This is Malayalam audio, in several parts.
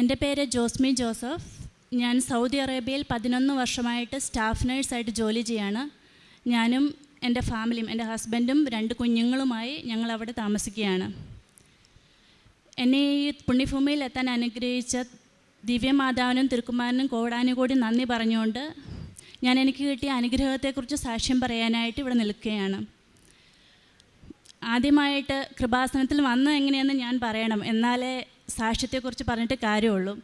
എന്റെ പേര് ജോസ്മി ജോസഫ്. ഞാൻ സൗദി അറേബ്യയിൽ പതിനൊന്ന് വർഷമായിട്ട് സ്റ്റാഫ് നേഴ്സായിട്ട് ജോലി ചെയ്യാണ്. ഞാനും എന്റെ ഫാമിലിയും എന്റെ ഹസ്ബൻഡും രണ്ട് കുഞ്ഞുങ്ങളുമായി ഞങ്ങൾ അവിടെ താമസിക്കുകയാണ്. എന്നെ ഈ പുണ്യഭൂമിയിൽ എത്താൻ അനുഗ്രഹിച്ച ദിവ്യമാതാവിനും തിരുക്കുമാരനും കോടാനും കൂടി നന്ദി പറഞ്ഞുകൊണ്ട് ഞാൻ എനിക്ക് കിട്ടിയ അനുഗ്രഹത്തെക്കുറിച്ച് സാക്ഷ്യം പറയാനായിട്ട് ഇവിടെ നിൽക്കുകയാണ്. ആദ്യമായിട്ട് കൃപാസനത്തിൽ വന്നത് എങ്ങനെയെന്ന് ഞാൻ പറയണം. എന്നാലേ സാക്ഷ്യത്തെക്കുറിച്ച് പറഞ്ഞിട്ട് കാര്യമുള്ളൂ.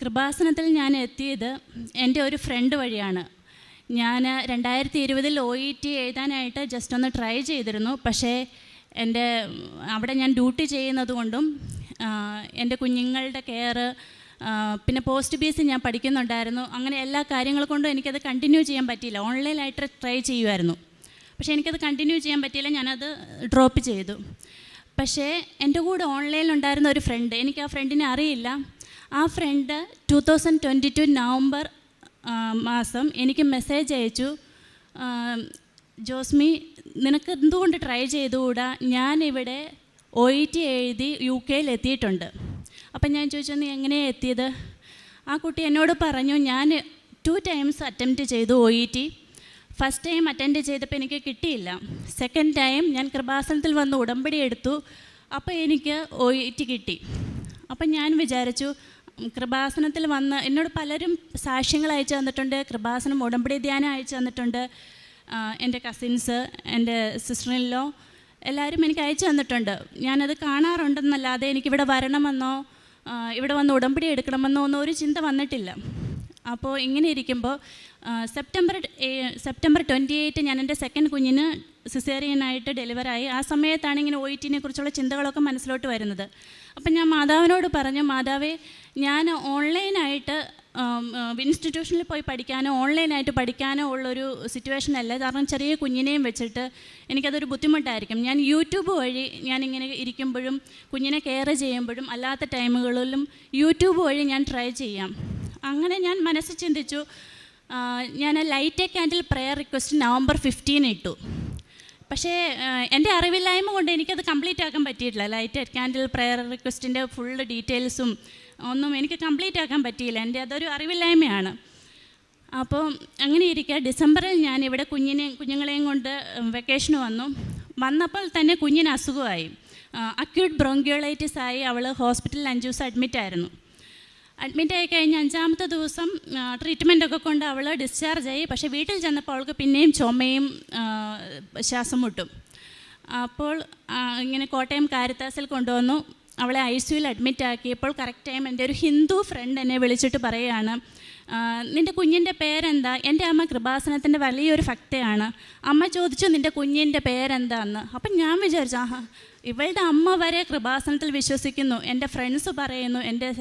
കൃപാസനത്തിൽ ഞാൻ എത്തിയത് എന്റെ ഒരു ഫ്രണ്ട് വഴിയാണ്. ഞാൻ രണ്ടായിരത്തി ഇരുപതിൽ ഒ ഇ ടി എഴുതാനായിട്ട് ജസ്റ്റ് ഒന്ന് ട്രൈ ചെയ്തിരുന്നു. പക്ഷേ എന്റെ അവിടെ ഞാൻ ഡ്യൂട്ടി ചെയ്യുന്നതുകൊണ്ടും എന്റെ കുഞ്ഞുങ്ങളുടെ കെയർ പിന്നെ പോസ്റ്റ് ബി എസ് ഞാൻ പഠിക്കുന്നുണ്ടായിരുന്നു. അങ്ങനെ എല്ലാ കാര്യങ്ങൾ കൊണ്ടും എനിക്കത് കണ്ടിന്യൂ ചെയ്യാൻ പറ്റിയില്ല. ഓൺലൈനായിട്ട് ട്രൈ ചെയ്യുമായിരുന്നു പക്ഷേ എനിക്കത് കണ്ടിന്യൂ ചെയ്യാൻ പറ്റിയില്ല. ഞാനത് ഡ്രോപ്പ് ചെയ്തു. പക്ഷേ എന്റെ കൂടെ ഓൺലൈനിൽ ഉണ്ടായിരുന്ന ഒരു ഫ്രണ്ട് എനിക്ക് ആ ഫ്രണ്ടിനെ അറിയില്ല. ആ friend two thousand twenty two November മാസം എനിക്ക് മെസ്സേജ് അയച്ചു. ജോസ്മി നിനക്ക് എന്തുകൊണ്ട് ട്രൈ ചെയ്തുകൂടാ? ഞാനിവിടെ ഒ ഇ ടി എഴുതി യു കെയിൽ എത്തിയിട്ടുണ്ട്. അപ്പം ഞാൻ ചോദിച്ചു നീ എങ്ങനെയാണ് എത്തിയത്? ആ കുട്ടി എന്നോട് പറഞ്ഞു ഞാൻ ടു ടൈംസ് അറ്റംപ്റ്റ് ചെയ്തു O E T first time attend ചെയ്തപ്പോൾ എനിക്ക് കിട്ടിയില്ല. സെക്കൻഡ് ടൈം ഞാൻ കൃപാസനത്തിൽ വന്ന് ഉടമ്പടി എടുത്തു. അപ്പോൾ എനിക്ക് ഒ കിട്ടി. അപ്പം ഞാൻ വിചാരിച്ചു കൃപാസനത്തിൽ വന്ന് എന്നോട് പലരും സാക്ഷ്യങ്ങൾ അയച്ചു തന്നിട്ടുണ്ട് കൃപാസനം ഉടമ്പടി ധ്യാനം അയച്ചു തന്നിട്ടുണ്ട്. എന്റെ കസിൻസ് എന്റെ സിസ്റ്ററിലോ എല്ലാവരും എനിക്ക് അയച്ചു തന്നിട്ടുണ്ട്. ഞാനത് കാണാറുണ്ടെന്നല്ലാതെ എനിക്കിവിടെ വരണമെന്നോ ഇവിടെ വന്ന് ഉടമ്പടി എടുക്കണമെന്നോ ഒന്നും ഒരു ചിന്ത വന്നിട്ടില്ല. അപ്പോൾ ഇങ്ങനെ ഇരിക്കുമ്പോൾ സെപ്റ്റംബർ സെപ്റ്റംബർ ട്വന്റി എയ്റ്റ് ഞാൻ എന്റെ സെക്കൻഡ് കുഞ്ഞിന് സിസേറിയനായിട്ട് ഡെലിവറായി ആ സമയത്താണ് ഇങ്ങനെ ഒ ഇ ടിനെ കുറിച്ചുള്ള ചിന്തകളൊക്കെ മനസ്സിലോട്ട് വരുന്നത്. അപ്പം ഞാൻ മാതാവിനോട് പറഞ്ഞു മാതാവേ ഞാൻ ഓൺലൈനായിട്ട് ഇൻസ്റ്റിറ്റ്യൂഷനിൽ പോയി പഠിക്കാനോ ഓൺലൈനായിട്ട് പഠിക്കാനോ ഉള്ളൊരു സിറ്റുവേഷൻ അല്ല. കാരണം ചെറിയ കുഞ്ഞിനെയും വെച്ചിട്ട് എനിക്കതൊരു ബുദ്ധിമുട്ടായിരിക്കും. ഞാൻ യൂട്യൂബ് വഴി ഞാനിങ്ങനെ ഇരിക്കുമ്പോഴും കുഞ്ഞിനെ കെയർ ചെയ്യുമ്പോഴും അല്ലാത്ത ടൈമുകളിലും യൂട്യൂബ് വഴി ഞാൻ ട്രൈ ചെയ്യാം. അങ്ങനെ ഞാൻ മനസ്സിൽ ചിന്തിച്ചു ഞാൻ light a candle prayer request November fifteen ഇട്ടു. പക്ഷേ എന്റെ അറിവില്ലായ്മ കൊണ്ട് എനിക്കത് കംപ്ലീറ്റ് ആക്കാൻ പറ്റിയിട്ടില്ല. ലൈറ്റ് എ ക്യാൻഡിൽ പ്രെയർ റിക്വസ്റ്റിന്റെ ഫുൾ ഡീറ്റെയിൽസും ഒന്നും എനിക്ക് കംപ്ലീറ്റ് ആക്കാൻ പറ്റിയില്ല. എന്റെ അതൊരു അറിവില്ലായ്മയാണ്. അപ്പോൾ അങ്ങനെ ഇരിക്കുക ഡിസംബറിൽ ഞാൻ ഇവിടെ കുഞ്ഞിനെ കുഞ്ഞുങ്ങളെയും കൊണ്ട് വെക്കേഷന് വന്നു. വന്നപ്പോൾ തന്നെ കുഞ്ഞിന് അസുഖമായി. അക്യൂട്ട് ബ്രോങ്കിയോളൈറ്റിസ് ആയി അവൾ ഹോസ്പിറ്റലിൽ അഞ്ച് ദിവസം അഡ്മിറ്റ് ആയിരുന്നു. അഡ്മിറ്റ് ആയി കഴിഞ്ഞ് അഞ്ചാമത്തെ ദിവസം ട്രീറ്റ്മെന്റ് ഒക്കെ കൊണ്ട് അവൾ ഡിസ്ചാർജ് ആയി. പക്ഷേ വീട്ടിൽ ചെന്നപ്പോൾ അവൾക്ക് പിന്നെയും ചുമയും ശ്വാസം മുട്ടും. അപ്പോൾ ഇങ്ങനെ കോട്ടയം കാരിത്താസിൽ കൊണ്ടുവന്നു. അവളെ ഐ സിയുയിൽ അഡ്മിറ്റ് ആക്കിയപ്പോൾ കറക്റ്റ് ടൈം എന്റെ ഒരു ഹിന്ദു ഫ്രണ്ട് എന്നെ വിളിച്ചിട്ട് പറയുകയാണ് "ആ, നിന്റെ കുഞ്ഞിന്റെ പേരെന്താ? എന്റെ അമ്മ കൃപാസനത്തിന്റെ വലിയൊരു ഭക്തയാണ്. അമ്മ ചോദിച്ചു നിന്റെ കുഞ്ഞിന്റെ പേരെന്താന്ന്? അപ്പം ഞാൻ വിചാരിച്ചു ആഹാ ഇവളുടെ അമ്മ വരെ കൃപാസനത്തിൽ വിശ്വസിക്കുന്നു. എന്റെ ഫ്രണ്ട്സ് പറയുന്നു എന്റെ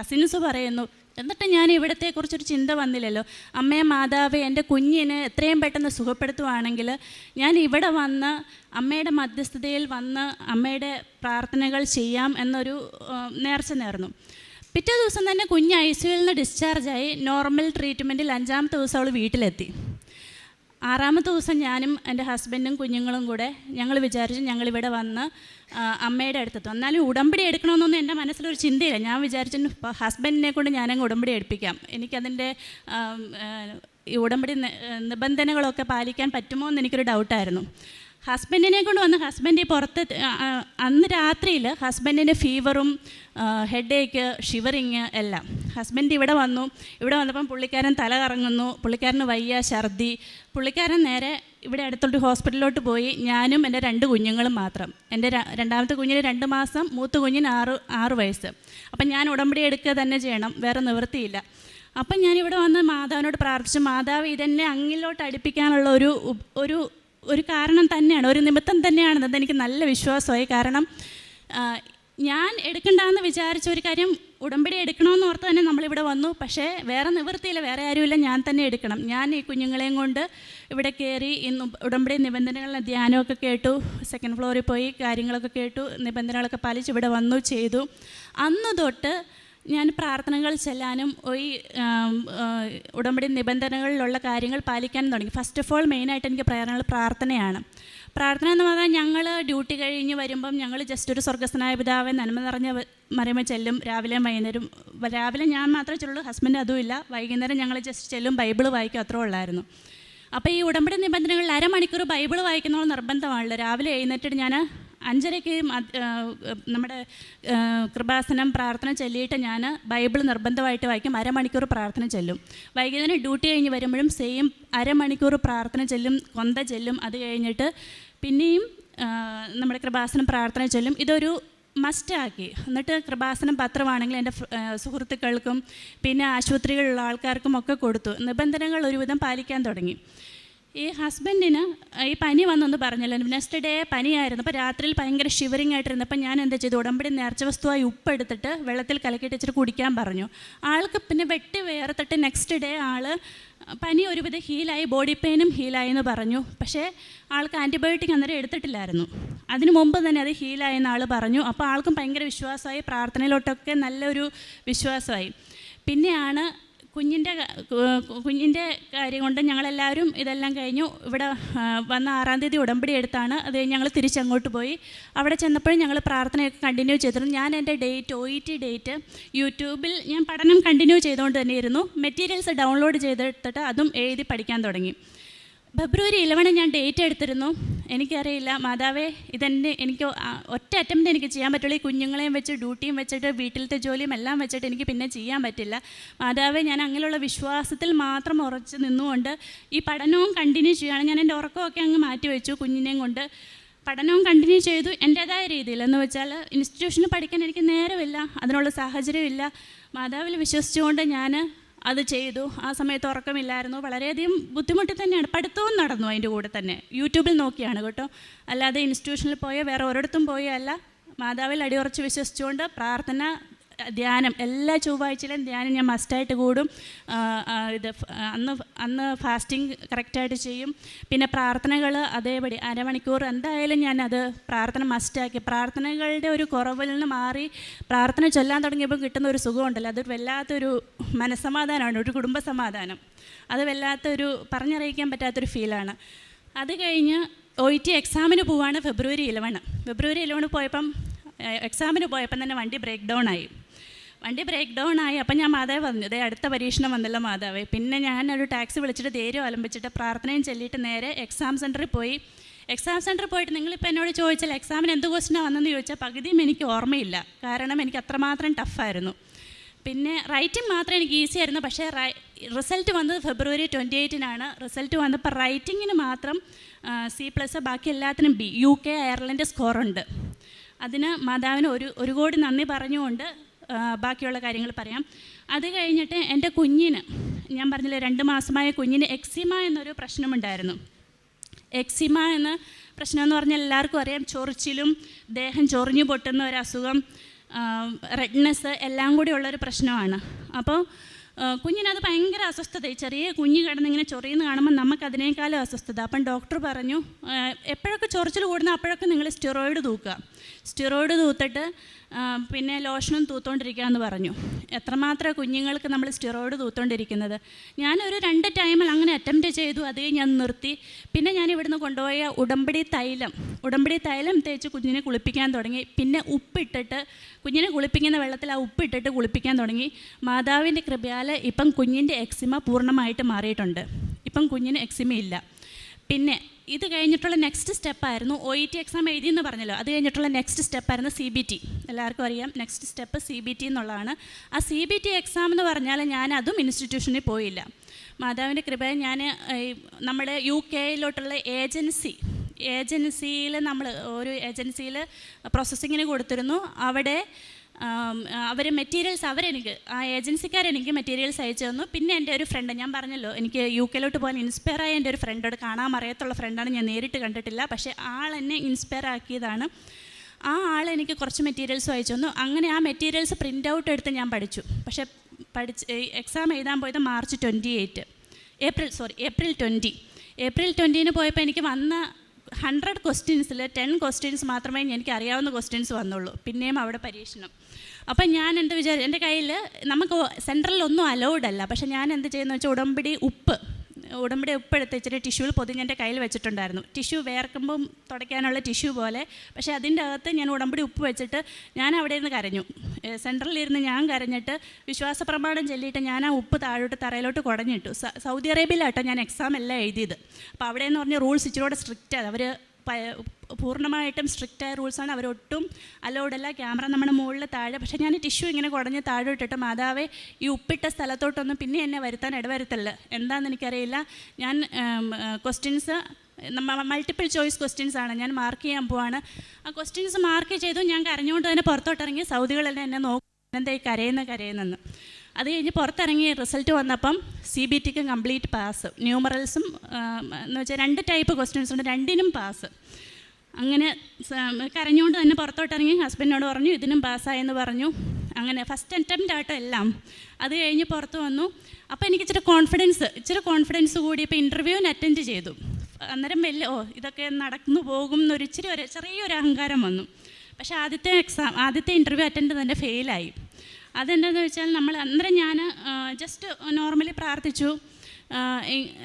കസിൻസ് പറയുന്നു. എന്നിട്ട് ഞാൻ ഇവിടത്തെക്കുറിച്ചൊരു ചിന്ത വന്നില്ലല്ലോ. അമ്മയെ മാതാവ് എന്റെ കുഞ്ഞിനെ എത്രയും പെട്ടെന്ന് സുഖപ്പെടുത്തുവാണെങ്കിൽ ഞാൻ ഇവിടെ വന്ന് അമ്മയുടെ മധ്യസ്ഥതയിൽ വന്ന് അമ്മയുടെ പ്രാർത്ഥനകൾ ചെയ്യാം എന്നൊരു നേർച്ച നേർന്നു. പിറ്റേ ദിവസം തന്നെ കുഞ്ഞ് ഐ സിയിൽ നിന്ന് ഡിസ്ചാർജായി നോർമൽ ട്രീറ്റ്മെന്റിൽ അഞ്ചാമത്തെ ദിവസം അവൾ വീട്ടിലെത്തി. ആറാമത്തെ ദിവസം ഞാനും എന്റെ ഹസ്ബൻഡും കുഞ്ഞുങ്ങളും കൂടെ ഞങ്ങൾ വിചാരിച്ചു ഞങ്ങളിവിടെ വന്ന് അമ്മയുടെ അടുത്തെത്തും. എന്നാലും ഉടമ്പടി എടുക്കണമെന്നൊന്നും എന്റെ മനസ്സിലൊരു ചിന്തയില്ല. ഞാൻ വിചാരിച്ചു ഹസ്ബൻഡിനെ കൊണ്ട് ഞാനങ്ങ് ഉടമ്പടി എടുപ്പിക്കാം. എനിക്കതിന്റെ ഈ ഉടമ്പടി നിബന്ധനകളൊക്കെ പാലിക്കാൻ പറ്റുമോ എന്ന് എനിക്കൊരു ഡൗട്ടായിരുന്നു ഹസ്ബൻഡിനെ കൊണ്ട് വന്ന് ഹസ്ബൻഡ് പുറത്ത് അന്ന് രാത്രിയിൽ ഹസ്ബൻഡിന്റെ ഫീവറും ഹെഡേക്ക് ഷിവറിങ് എല്ലാം. ഹസ്ബൻഡ് ഇവിടെ വന്നു. ഇവിടെ വന്നപ്പം പുള്ളിക്കാരൻ തല കറങ്ങുന്നു. പുള്ളിക്കാരന് വയ്യ ഛർദി. പുള്ളിക്കാരൻ നേരെ ഇവിടെ അടുത്തോട്ട് ഹോസ്പിറ്റലിലോട്ട് പോയി. ഞാനും എന്റെ രണ്ട് കുഞ്ഞുങ്ങളും മാത്രം. എന്റെ രണ്ടാമത്തെ കുഞ്ഞിന് രണ്ട് മാസം മൂത്ത കുഞ്ഞിന് ആറ് ആറ് വയസ്സ്. അപ്പം ഞാൻ ഉടമ്പടി എടുക്കുക തന്നെ ചെയ്യണം. വേറെ നിവൃത്തിയില്ല. അപ്പം ഞാനിവിടെ വന്ന് മാതാവിനോട് പ്രാർത്ഥിച്ചു. മാതാവ് ഇതെന്നെ അങ്ങിലോട്ട് അടുപ്പിക്കാനുള്ള ഒരു ഒരു ഒരു കാരണം തന്നെയാണ് ഒരു നിമിത്തം തന്നെയാണെന്നത് എനിക്ക് നല്ല വിശ്വാസമായി. കാരണം ഞാൻ എടുക്കണ്ടെന്ന് വിചാരിച്ച ഒരു കാര്യം ഉടമ്പടി എടുക്കണമെന്ന് ഓർത്ത് തന്നെ നമ്മളിവിടെ വന്നു. പക്ഷേ വേറെ നിവൃത്തിയില്ല വേറെ ആരുമില്ല ഞാൻ തന്നെ എടുക്കണം. ഞാൻ ഈ കുഞ്ഞുങ്ങളെയും കൊണ്ട് ഇവിടെ കയറി ഇന്ന് ഉടമ്പടി നിബന്ധനകളുടെ ധ്യാനമൊക്കെ കേട്ടു സെക്കൻഡ് ഫ്ലോറിൽ പോയി കാര്യങ്ങളൊക്കെ കേട്ടു നിബന്ധനകളൊക്കെ പാലിച്ച് ഇവിടെ വന്നു ചെയ്തു. അന്ന് തൊട്ട് ഞാൻ പ്രാർത്ഥനകൾ ചെല്ലാനും ഈ ഉടമ്പടി നിബന്ധനകളിലുള്ള കാര്യങ്ങൾ പാലിക്കാനും തുടങ്ങി. ഫസ്റ്റ് ഓഫ് ഓൾ മെയിനായിട്ട് എനിക്ക് പ്രേരണകൾ പ്രാർത്ഥനയാണ്. പ്രാർത്ഥന എന്ന് പറഞ്ഞാൽ ഞങ്ങൾ ഡ്യൂട്ടി കഴിഞ്ഞ് വരുമ്പം ഞങ്ങൾ ജസ്റ്റ് ഒരു സ്വർഗസ്നായ പിതാവെ നന്മ നിറഞ്ഞ മറിയമ്മ ചെല്ലും. രാവിലെയും വൈകുന്നേരം രാവിലെ ഞാൻ മാത്രമേ ചെല്ലുള്ളൂ ഹസ്ബൻഡ് അതുമില്ല വൈകുന്നേരം ഞങ്ങൾ ജസ്റ്റ് ചെല്ലും ബൈബിൾ വായിക്കും അത്രേ ഉള്ളായിരുന്നു. അപ്പോൾ ഈ ഉടമ്പടി നിബന്ധനകളിൽ അരമണിക്കൂർ ബൈബിൾ വായിക്കുന്നവൾ നിർബന്ധമാണല്ലോ രാവിലെ എഴുന്നേറ്റിട്ട് ഞാൻ അഞ്ചരയ്ക്ക് നമ്മുടെ കൃപാസനം പ്രാർത്ഥന ചൊല്ലിയിട്ട് ഞാൻ ബൈബിൾ നിർബന്ധമായിട്ട് വായിക്കും. അരമണിക്കൂർ പ്രാർത്ഥന ചെല്ലും. വൈകുന്നേരം ഡ്യൂട്ടി കഴിഞ്ഞ് വരുമ്പോഴും സെയിം അരമണിക്കൂർ പ്രാർത്ഥന ചെല്ലും കൊന്ത ചെല്ലും. അത് കഴിഞ്ഞിട്ട് പിന്നെയും നമ്മുടെ കൃപാസനം പ്രാർത്ഥന ചൊല്ലും. ഇതൊരു മസ്റ്റാക്കി എന്നിട്ട് കൃപാസനം പത്രമാണെങ്കിൽ എന്റെ സുഹൃത്തുക്കൾക്കും പിന്നെ ആശുപത്രികളിലുള്ള ആൾക്കാർക്കും ഒക്കെ കൊടുത്തു. നിബന്ധനകൾ ഒരുവിധം പാലിക്കാൻ തുടങ്ങി. ഈ ഹസ്ബൻഡിന് ഈ പനി വന്നെന്ന് പറഞ്ഞല്ലോ നെക്സ്റ്റ് ഡേ പനിയായിരുന്നു. അപ്പോൾ രാത്രിയിൽ ഭയങ്കര ഷിവറിങ് ആയിട്ടിരുന്നപ്പോൾ ഞാൻ എന്താ ചെയ്തു? ഉടമ്പടി നേർച്ച വസ്തുവായി ഉപ്പെടുത്തിട്ട് വെള്ളത്തിൽ കലക്കിയിട്ട് ഇച്ചിരി കുടിക്കാൻ പറഞ്ഞു. ആൾക്ക് പിന്നെ വെട്ടി വേർത്തിട്ട് നെക്സ്റ്റ് ഡേ ആൾ പനി ഒരുവിധം ഹീലായി ബോഡി പെയിനും ഹീലായി എന്ന് പറഞ്ഞു. പക്ഷേ ആൾക്ക് ആന്റിബയോട്ടിക് അന്നേരം എടുത്തിട്ടില്ലായിരുന്നു. അതിനു മുമ്പ് തന്നെ അത് ഹീലായി എന്ന് ആൾ പറഞ്ഞു. അപ്പോൾ ആൾക്കും ഭയങ്കര വിശ്വാസമായി പ്രാർത്ഥനയിലോട്ടൊക്കെ നല്ലൊരു വിശ്വാസമായി. പിന്നെയാണ് കുഞ്ഞിന്റെ കുഞ്ഞിന്റെ കാര്യം കൊണ്ട് ഞങ്ങളെല്ലാവരും ഇതെല്ലാം കഴിഞ്ഞു. ഇവിടെ വന്ന ആറാം തീയതി ഉടമ്പടി എടുത്താണ്. അത് കഴിഞ്ഞ് ഞങ്ങൾ തിരിച്ചങ്ങോട്ട് പോയി. അവിടെ ചെന്നപ്പോഴും ഞങ്ങൾ പ്രാർത്ഥനയൊക്കെ കണ്ടിന്യൂ ചെയ്തിരുന്നു. ഞാൻ എന്റെ ഡേറ്റ് ഒ ഡേറ്റ് യൂട്യൂബിൽ ഞാൻ പഠനം കണ്ടിന്യൂ ചെയ്തുകൊണ്ട് തന്നെയിരുന്നു. മെറ്റീരിയൽസ് ഡൗൺലോഡ് ചെയ്തെടുത്തിട്ട് അതും എഴുതി പഠിക്കാൻ തുടങ്ങി. ഫെബ്രുവരി ഇലവന് ഞാൻ ഡേറ്റ് എടുത്തിരുന്നു. എനിക്കറിയില്ല. മാതാവേ ഇതെന്നെ എനിക്ക് ഒറ്റ അറ്റംപ്റ്റ് എനിക്ക് ചെയ്യാൻ പറ്റുള്ളൂ. ഈ കുഞ്ഞുങ്ങളെയും വെച്ച് ഡ്യൂട്ടിയും വെച്ചിട്ട് വീട്ടിലത്തെ ജോലിയും എല്ലാം വെച്ചിട്ട് എനിക്ക് പിന്നെ ചെയ്യാൻ പറ്റില്ല. മാതാവേ ഞാൻ അങ്ങനെയുള്ള വിശ്വാസത്തിൽ മാത്രം ഉറച്ച് നിന്നുകൊണ്ട് ഈ പഠനവും കണ്ടിന്യൂ ചെയ്യുകയാണ്. ഞാൻ എന്റെ ഉറക്കമൊക്കെ അങ്ങ് മാറ്റി വെച്ചു കുഞ്ഞിനെയും കൊണ്ട്. പഠനവും കണ്ടിന്യൂ ചെയ്തു. എന്റേതായ രീതിയിൽ. എന്ന് വെച്ചാൽ ഇൻസ്റ്റിറ്റ്യൂഷനിൽ പഠിക്കാൻ എനിക്ക് നേരമില്ല. അതിനുള്ള സാഹചര്യമില്ല. മാതാവിൽ വിശ്വസിച്ചുകൊണ്ട് ഞാൻ അത് ചെയ്തു. ആ സമയത്ത് ഉറക്കമില്ലായിരുന്നു. വളരെയധികം ബുദ്ധിമുട്ടി തന്നെയാണ്. പഠിത്തവും നടന്നു അതിന്റെ കൂടെ തന്നെ. യൂട്യൂബിൽ നോക്കിയാണ് കേട്ടോ. അല്ലാതെ ഇൻസ്റ്റിറ്റ്യൂഷനിൽ പോയോ വേറെ ഒരിടത്തും പോയോ അല്ല. മാതാവിൽ അടിയുറച്ച് വിശ്വസിച്ചുകൊണ്ട് പ്രാർത്ഥന ധ്യാനം എല്ലാ ചൊവ്വാഴ്ചയിലും ധ്യാനം ഞാൻ മസ്റ്റായിട്ട് കൂടും. ഇത് അന്ന് അന്ന് ഫാസ്റ്റിംഗ് കറക്റ്റായിട്ട് ചെയ്യും. പിന്നെ പ്രാർത്ഥനകൾ അതേപടി അരമണിക്കൂർ എന്തായാലും ഞാനത് പ്രാർത്ഥന മസ്റ്റാക്കി പ്രാർത്ഥനകളുടെ ഒരു കുറവിൽ നിന്ന് മാറി പ്രാർത്ഥന ചൊല്ലാൻ തുടങ്ങിയപ്പോൾ കിട്ടുന്ന ഒരു സുഖമുണ്ടല്ലോ. അതൊരു വല്ലാത്തൊരു മനസ്സമാധാനമാണ് ഒരു കുടുംബ സമാധാനം അത് വല്ലാത്തൊരു പറഞ്ഞറിയിക്കാൻ പറ്റാത്തൊരു ഫീലാണ് അത് കഴിഞ്ഞ് ഒ ടി എക്സാമിന് പോവാണ് ഫെബ്രുവരി ഇലവണ് ഫെബ്രുവരി ഇലവണ് പോയപ്പം എക്സാമിന് പോയപ്പം തന്നെ വണ്ടി ബ്രേക്ക് ഡൗൺ ആയി. വണ്ടി ബ്രേക്ക് ഡൗൺ ആയി. അപ്പം ഞാൻ മാതാവ് പറഞ്ഞു ദേ അടുത്ത പരീക്ഷണം വന്നല്ലോ മാതാവേ. പിന്നെ ഞാൻ ഒരു ടാക്സി വിളിച്ചിട്ട് ധൈര്യം ആലംബിച്ചിട്ട് പ്രാർത്ഥനയും ചൊല്ലിയിട്ട് നേരെ എക്സാം സെന്ററിൽ പോയി. എക്സാം സെന്ററിൽ പോയിട്ട് നിങ്ങളിപ്പോൾ എന്നോട് ചോദിച്ചാൽ എക്സാമിന് എന്ത് ക്വസ്റ്റിനാണ് വന്നെന്ന് ചോദിച്ചാൽ പകുതിയും എനിക്ക് ഓർമ്മയില്ല. കാരണം എനിക്ക് അത്രമാത്രം ടഫായിരുന്നു പിന്നെ റൈറ്റിംഗ് മാത്രം എനിക്ക് ഈസി ആയിരുന്നു. പക്ഷേ റിസൾട്ട് വന്നത് ഫെബ്രുവരി ട്വന്റി എയ്റ്റിനാണ് റിസൾട്ട് വന്നപ്പോൾ റൈറ്റിങ്ങിന് മാത്രം സി പ്ലസ് ബാക്കി എല്ലാത്തിനും ബി യു കെ അയർലൻഡ് സ്കോറുണ്ട് അതിന് മാതാവിന് ഒരു ഒരു കോടി നന്ദി പറഞ്ഞുകൊണ്ട് ബാക്കിയുള്ള കാര്യങ്ങൾ പറയാം. അത് കഴിഞ്ഞിട്ട് എന്റെ കുഞ്ഞിന് ഞാൻ പറഞ്ഞില്ലേ രണ്ട് മാസമായ കുഞ്ഞിന് എക്സിമ എന്നൊരു പ്രശ്നമുണ്ടായിരുന്നു. എക്സിമ എന്ന പ്രശ്നം എന്ന് പറഞ്ഞാൽ എല്ലാവർക്കും അറിയാം. ചൊറിച്ചിലും ദേഹം ചൊറിഞ്ഞു പൊട്ടുന്ന ഒരു അസുഖം റെഡ്നെസ് എല്ലാം കൂടി ഉള്ളൊരു പ്രശ്നമാണ്. അപ്പോൾ കുഞ്ഞിനത് ഭയങ്കര അസ്വസ്ഥത ചെറിയ കുഞ്ഞ് കിടന്നിങ്ങനെ ചൊറിയുന്ന കാണുമ്പോൾ നമുക്ക് അതിനേക്കാളും അസ്വസ്ഥത. അപ്പം ഡോക്ടർ പറഞ്ഞു എപ്പോഴൊക്കെ ചൊറിച്ചിൽ കൂടുന്ന അപ്പോഴൊക്കെ നിങ്ങൾ സ്റ്റിറോയിഡ് തൂക്കുക. സ്റ്റിറോയിഡ് തൂത്തിട്ട് പിന്നെ ലോഷനും തൂത്തോണ്ടിരിക്കുക എന്ന് പറഞ്ഞു. എത്രമാത്രം കുഞ്ഞുങ്ങൾക്ക് നമ്മൾ സ്റ്റിറോയിഡ് തൂത്തോണ്ടിരിക്കുന്നത്? ഞാനൊരു രണ്ട് ടൈമിൽ അങ്ങനെ അറ്റംപ്റ്റ് ചെയ്തു അത് ഞാൻ നിർത്തി. പിന്നെ ഞാൻ ഇവിടുന്ന് കൊണ്ടുപോയ ഉടമ്പടി തൈലം ഉടമ്പടി തൈലം തേച്ച് കുഞ്ഞിനെ കുളിപ്പിക്കാൻ തുടങ്ങി. പിന്നെ ഉപ്പിട്ടിട്ട് കുഞ്ഞിനെ കുളിപ്പിക്കുന്ന വെള്ളത്തിൽ ആ ഉപ്പിട്ടിട്ട് കുളിപ്പിക്കാൻ തുടങ്ങി. മാതാവിന്റെ കൃപയാൽ ഇപ്പം കുഞ്ഞിന്റെ എക്സിമ പൂർണമായിട്ട് മാറിയിട്ടുണ്ട്. ഇപ്പം കുഞ്ഞിന് എക്സിമ ഇല്ല. പിന്നെ ഇത് കഴിഞ്ഞിട്ടുള്ള നെക്സ്റ്റ് സ്റ്റെപ്പായിരുന്നു ഒ ഇ ടി എക്സാം എഴുതി എന്ന് പറഞ്ഞല്ലോ. അത് കഴിഞ്ഞിട്ടുള്ള നെക്സ്റ്റ് സ്റ്റെപ്പായിരുന്നു സി ബി ടി എല്ലാവർക്കും അറിയാം next step C B T എന്നുള്ളതാണ്. ആ സി ബി ടി എക്സാം എന്ന് പറഞ്ഞാൽ ഞാൻ അതും ഇൻസ്റ്റിറ്റ്യൂഷനിൽ പോയില്ല. മാതാവിന്റെ കൃപ ഞാൻ നമ്മുടെ യു കെയിലോട്ടുള്ള ഏജൻസി ഏജൻസിയിൽ നമ്മൾ ഒരു ഏജൻസിയിൽ പ്രോസസ്സിങ്ങിന് കൊടുത്തിരുന്നു. അവിടെ അവർ മെറ്റീരിയൽസ് അവരെനിക്ക് ആ ഏജൻസിക്കാരെനിക്ക് മെറ്റീരിയൽസ് അയച്ചു തന്നു. പിന്നെ എന്റെ ഒരു ഫ്രണ്ട് ഞാൻ പറഞ്ഞല്ലോ എനിക്ക് യു കെയിലോട്ട് പോകാൻ ഇൻസ്പയർ ആയ എന്റെ ഒരു ഫ്രണ്ടോട് കാണാൻ അറിയത്തുള്ള ഫ്രണ്ടാണ് ഞാൻ നേരിട്ട് കണ്ടിട്ടില്ല. പക്ഷേ ആൾ എന്നെ ഇൻസ്പയർ ആക്കിയതാണ്. ആ ആൾ എനിക്ക് കുറച്ച് മെറ്റീരിയൽസ് അയച്ചു തന്നു. അങ്ങനെ ആ മെറ്റീരിയൽസ് പ്രിന്റ് ഔട്ട് എടുത്ത് ഞാൻ പഠിച്ചു. പക്ഷേ പഠിച്ച് എക്സാം എഴുതാൻ പോയത് March twenty eight April sorry April twenty April ട്വന്റീന് പോയപ്പോൾ എനിക്ക് വന്ന ഹൺഡ്രഡ് ക്വസ്റ്റ്യൻസിൽ ടെൻ ക്വസ്റ്റ്യൻസ് മാത്രമേ എനിക്ക് അറിയാവുന്ന ക്വസ്റ്റ്യൻസ് വന്നുള്ളൂ. പിന്നെയും അവിടെ പരീക്ഷണം. അപ്പം ഞാൻ എന്ത് വിചാരിച്ചു എന്റെ കയ്യിൽ നമുക്ക് സെൻട്രലിൽ ഒന്നും അലൗഡ് അല്ല. പക്ഷെ ഞാൻ എന്ത് ചെയ്യുന്നത് വെച്ചാൽ ഉടമ്പടി ഉപ്പ് ഉടമ്പടി ഉപ്പെടുത്ത് ഇച്ചിരി ടിഷ്യൂവിൽ പൊതിഞ്ഞ് എന്റെ കയ്യിൽ വെച്ചിട്ടുണ്ടായിരുന്നു. ടിഷ്യൂ വേർക്കുമ്പം തുടയ്ക്കാനുള്ള ടിഷ്യൂ പോലെ. പക്ഷേ അതിന്റെ അകത്ത് ഞാൻ ഉടമ്പടി ഉപ്പ് വെച്ചിട്ട് ഞാൻ അവിടെ ഇരുന്ന് കരഞ്ഞു. സെൻട്രലിൽ സെൻട്രലിരുന്ന് ഞാൻ കരഞ്ഞിട്ട് വിശ്വാസ പ്രമാണം ചൊല്ലിയിട്ട് ഞാൻ ആ ഉപ്പ് താഴോട്ട് തറയിലോട്ട് കുടഞ്ഞിട്ടു. സൗദി അറേബ്യയിലാട്ടോ ഞാൻ എക്സാം എല്ലാം എഴുതിയത്. അപ്പോൾ അവിടെ എന്ന് പറഞ്ഞ റൂൾസ് ഇച്ചിരി സ്ട്രിക്റ്റ് ആണ് അവർ പൂർണമായിട്ടും സ്ട്രിക്റ്റായ റൂൾസാണ് അവരൊട്ടും അലോഡല്ല ക്യാമറ നമ്മുടെ മുകളിൽ താഴെ. പക്ഷേ ഞാൻ ടിഷ്യൂ ഇങ്ങനെ കുടഞ്ഞ് താഴെ ഇട്ടിട്ട് മാതാവേ ഈ ഉപ്പിട്ട സ്ഥലത്തോട്ടൊന്നും പിന്നെ എന്നെ വരുത്താൻ ഇടവരുത്തല്ല. എന്താണെന്ന് എനിക്കറിയില്ല. ഞാൻ ക്വസ്റ്റ്യൻസ് മൾട്ടിപ്പിൾ ചോയ്സ് ക്വസ്റ്റ്യൻസ് ആണ്. ഞാൻ മാർക്ക് ചെയ്യാൻ പോവാണ്. ആ ക്വസ്റ്റ്യൻസ് മാർക്ക് ചെയ്തു. ഞാൻ കരഞ്ഞുകൊണ്ട് തന്നെ പുറത്തോട്ടിറങ്ങി സൗദികളെല്ലാം എന്നെ നോക്കും എന്താ ഈ കരയുന്ന കരയുന്നെന്ന്. അത് കഴിഞ്ഞ് പുറത്തിറങ്ങി റിസൾട്ട് വന്നപ്പം സി ബി ടിക്ക് കംപ്ലീറ്റ് പാസ് ന്യൂമറൽസും എന്ന് വെച്ചാൽ രണ്ട് ടൈപ്പ് ക്വസ്റ്റ്യൻസ് ഉണ്ട്. രണ്ടിനും പാസ് അങ്ങനെ കരഞ്ഞുകൊണ്ട് തന്നെ പുറത്തോട്ടിറങ്ങി ഹസ്ബൻഡിനോട് പറഞ്ഞു ഇതിനും പാസ്സായെന്ന് പറഞ്ഞു. അങ്ങനെ ഫസ്റ്റ് അറ്റംപ്റ്റ് ആട്ടോ എല്ലാം. അത് കഴിഞ്ഞ് പുറത്ത് വന്നു. അപ്പോൾ എനിക്ക് ഇച്ചിരി കോൺഫിഡൻസ് ഇച്ചിരി കോൺഫിഡൻസ് കൂടി ഇപ്പോൾ ഇന്റർവ്യൂവിന് അറ്റൻഡ് ചെയ്തു. അന്നേരം വലിയ ഓ ഇതൊക്കെ നടന്നു പോകും എന്നൊരു ഇച്ചിരി ഒരു ചെറിയൊരു അഹങ്കാരം വന്നു. പക്ഷേ ആദ്യത്തെ എക്സാം ആദ്യത്തെ ഇന്റർവ്യൂ അറ്റൻഡ് തന്നെ ഫെയിലായി അതെന്താണെന്ന് വെച്ചാൽ നമ്മൾ അന്നേരം ഞാൻ ജസ്റ്റ് നോർമലി പ്രാർത്ഥിച്ചു.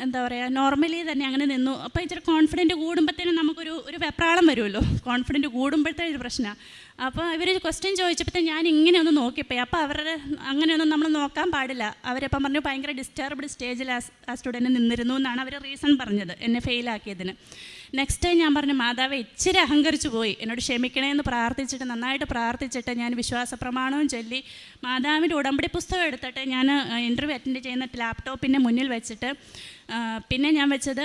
എന്താ പറയുക നോർമലി തന്നെ അങ്ങനെ നിന്നു. അപ്പോൾ ഇച്ചിരി കോൺഫിഡന്റ് കൂടുമ്പോഴത്തേനും നമുക്കൊരു ഒരു വെപ്രാളം വരുമല്ലോ. കോൺഫിഡന്റ് കൂടുമ്പോഴത്തെ ഒരു പ്രശ്നമാണ് അപ്പോൾ ഇവർ ക്വസ്റ്റ്യൻ ചോദിച്ചപ്പോൾ ഞാൻ ഇങ്ങനെ ഒന്ന് നോക്കിപ്പോയി. അപ്പോൾ അവരുടെ അങ്ങനെയൊന്നും നമ്മൾ നോക്കാൻ പാടില്ല. അവരപ്പം പറഞ്ഞു ഭയങ്കര ഡിസ്റ്റർബ്ഡ് സ്റ്റേജിൽ ആ സ്റ്റുഡന്റ് നിന്നിരുന്നു എന്നാണ് അവർ റീസൺ പറഞ്ഞത് എന്നെ ഫെയിലാക്കിയതിന് നെക്സ്റ്റ് ഞാൻ പറഞ്ഞു മാതാവ് ഇച്ചിരി അഹങ്കരിച്ചു പോയി. എന്നോട് ക്ഷമിക്കണേന്ന് പ്രാർത്ഥിച്ചിട്ട് നന്നായിട്ട് പ്രാർത്ഥിച്ചിട്ട് ഞാൻ വിശ്വാസ പ്രമാണവും ചൊല്ലി മാതാവിന്റെ ഉടമ്പടി പുസ്തകം എടുത്തിട്ട് ഞാൻ ഇന്റർവ്യൂ അറ്റൻഡ് ചെയ്യുന്ന ലാപ്ടോപ്പിന്റെ മുന്നിൽ വെച്ചിട്ട് പിന്നെ ഞാൻ വെച്ചത്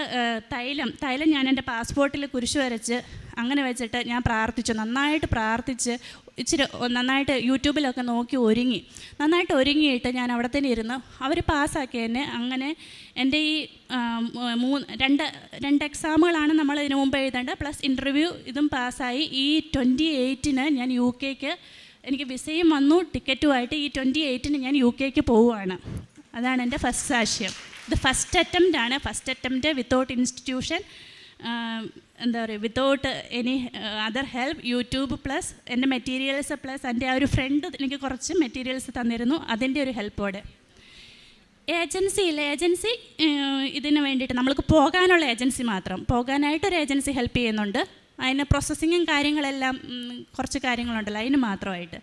തൈലം. തൈലം ഞാൻ എന്റെ പാസ്പോർട്ടിൽ കുരിശ് വരച്ച് അങ്ങനെ വെച്ചിട്ട് ഞാൻ പ്രാർത്ഥിച്ചു. നന്നായിട്ട് പ്രാർത്ഥിച്ച് ഇച്ചിരി നന്നായിട്ട് യൂട്യൂബിലൊക്കെ നോക്കി ഒരുങ്ങി. നന്നായിട്ട് ഒരുങ്ങിയിട്ട് ഞാൻ അവിടെ തന്നെ ഇരുന്നു. അവർ പാസ്സാക്കി എന്നെ അങ്ങനെ എന്റെ ഈ മൂന്ന് രണ്ട് രണ്ട് എക്സാമുകളാണ് നമ്മൾ ഇതിനു മുമ്പ് എഴുതേണ്ടത്. പ്ലസ് ഇന്റർവ്യൂ ഇതും പാസ്സായി. ഈ ട്വന്റി എയ്റ്റിന് ഞാൻ യു കെക്ക് എനിക്ക് വിസയും വന്നു. ടിക്കറ്റുമായിട്ട് ഈ ട്വന്റി എയ്റ്റിന് ഞാൻ യു കെക്ക് പോവുകയാണ്. അതാണ് എന്റെ ഫസ്റ്റ് സാക്ഷ്യം. ഇത് ഫസ്റ്റ് അറ്റംപ്റ്റ് ആണ്. ഫസ്റ്റ് അറ്റംപ്റ്റ് വിത്തൗട്ട് ഇൻസ്റ്റിറ്റ്യൂഷൻ എന്താ പറയുക without any other help YouTube plus എന്റെ മെറ്റീരിയൽസ് പ്ലസ് എന്റെ ആ ഒരു ഫ്രണ്ട് എനിക്ക് കുറച്ച് മെറ്റീരിയൽസ് തന്നിരുന്നു. അതിന്റെ ഒരു ഹെൽപ്പോടെ ഏജൻസി ഇല്ല? ഏജൻസി ഇതിന് വേണ്ടിയിട്ട് നമ്മൾക്ക് പോകാനുള്ള ഏജൻസി മാത്രം. പോകാനായിട്ടൊരു ഏജൻസി ഹെൽപ്പ് ചെയ്യുന്നുണ്ട്. അതിന് പ്രോസസ്സിങ്ങും കാര്യങ്ങളെല്ലാം കുറച്ച് കാര്യങ്ങളുണ്ടല്ലോ. അതിന് മാത്രമായിട്ട്.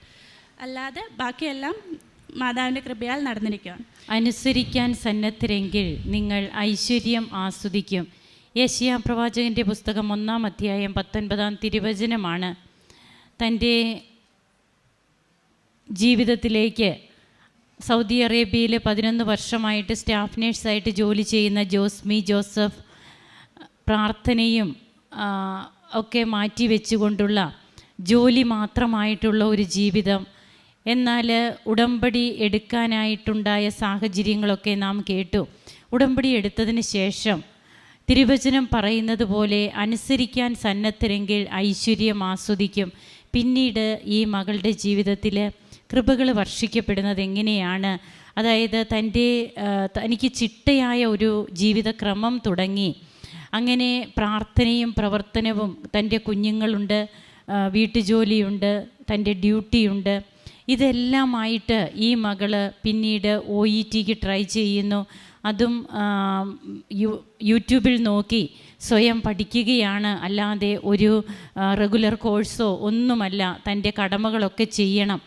അല്ലാതെ ബാക്കിയെല്ലാം മാതാവിന്റെ കൃപയാൽ നടന്നിരിക്കുകയാണ് അനുസരിക്കാൻ സന്നദ്ധരെങ്കിൽ നിങ്ങൾ ഐശ്വര്യം ആസ്വദിക്കും. യേശിയ പ്രവാചകന്റെ പുസ്തകം ഒന്നാം അധ്യായം പത്തൊൻപതാം തിരുവചനമാണ്. തന്റെ ജീവിതത്തിലേക്ക് സൗദി അറേബ്യയിൽ പതിനൊന്ന് വർഷമായിട്ട് സ്റ്റാഫ് നേഴ്സായിട്ട് ജോലി ചെയ്യുന്ന ജോസ്മി ജോസഫ് പ്രാർത്ഥനയും ഒക്കെ മാറ്റി വെച്ചുകൊണ്ടുള്ള ജോലി മാത്രമായിട്ടുള്ള ഒരു ജീവിതം എന്നാൽ ഉടമ്പടി എടുക്കാനായിട്ടുണ്ടായ സാഹചര്യങ്ങളൊക്കെ നാം കേട്ടു. ഉടമ്പടി എടുത്തതിന് ശേഷം തിരുവചനം പറയുന്നത് പോലെ അനുസരിക്കാൻ സന്നദ്ധരെങ്കിൽ ഐശ്വര്യം ആസ്വദിക്കും. പിന്നീട് ഈ മകളുടെ ജീവിതത്തിൽ കൃപകൾ വർഷിക്കപ്പെടുന്നത് എങ്ങനെയാണ്? അതായത് തന്റെ തനിക്ക് ചിട്ടയായ ഒരു ജീവിതക്രമം തുടങ്ങി. അങ്ങനെ പ്രാർത്ഥനയും പ്രവർത്തനവും തന്റെ കുഞ്ഞുങ്ങളുണ്ട് വീട്ടുജോലിയുണ്ട് തന്റെ ഡ്യൂട്ടിയുണ്ട്. ഇതെല്ലാമായിട്ട് ഈ മകൾ പിന്നീട് ഒ ഇ ടിക്ക് ട്രൈ ചെയ്യുന്നു. അതും യൂട്യൂബിൽ നോക്കി സ്വയം പഠിക്കുകയാണ്. അല്ലാതെ ഒരു റെഗുലർ കോഴ്സോ ഒന്നുമല്ല തന്റെ കടമകളൊക്കെ ചെയ്യണം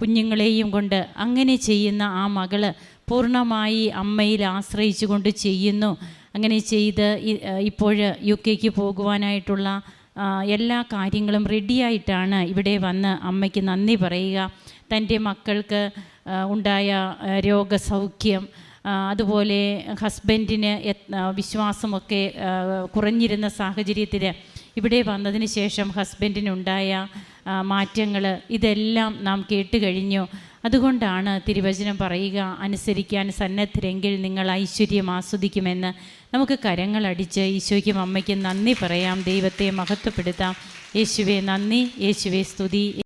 കുഞ്ഞുങ്ങളെയും കൊണ്ട്. അങ്ങനെ ചെയ്യുന്ന ആ മകൾ പൂർണമായി അമ്മയിൽ ആശ്രയിച്ചു കൊണ്ട് ചെയ്യുന്നു. അങ്ങനെ ചെയ്ത് ഇപ്പോൾ യു കെക്ക് പോകുവാനായിട്ടുള്ള എല്ലാ കാര്യങ്ങളും റെഡിയായിട്ടാണ് ഇവിടെ വന്ന് അമ്മയ്ക്ക് നന്ദി പറയുക. തന്റെ മക്കൾക്ക് ഉണ്ടായ രോഗസൗഖ്യം അതുപോലെ ഹസ്ബൻഡിന് വിശ്വാസമൊക്കെ കുറഞ്ഞിരുന്ന സാഹചര്യത്തിൽ ഇവിടെ വന്നതിന് ശേഷം ഹസ്ബൻഡിനുണ്ടായ മാറ്റങ്ങൾ ഇതെല്ലാം നാം കേട്ട് കഴിഞ്ഞു. അതുകൊണ്ടാണ് തിരുവചനം പറയുക അനുസരിക്കാൻ സന്നദ്ധരെങ്കിൽ നിങ്ങൾ ഐശ്വര്യം ആസ്വദിക്കുമെന്ന്. നമുക്ക് കരങ്ങളടിച്ച് ഈശോയ്ക്കും അമ്മയ്ക്കും നന്ദി പറയാം. ദൈവത്തെ മഹത്വപ്പെടുത്താം. യേശുവെ നന്ദി. യേശുവെ സ്തുതി.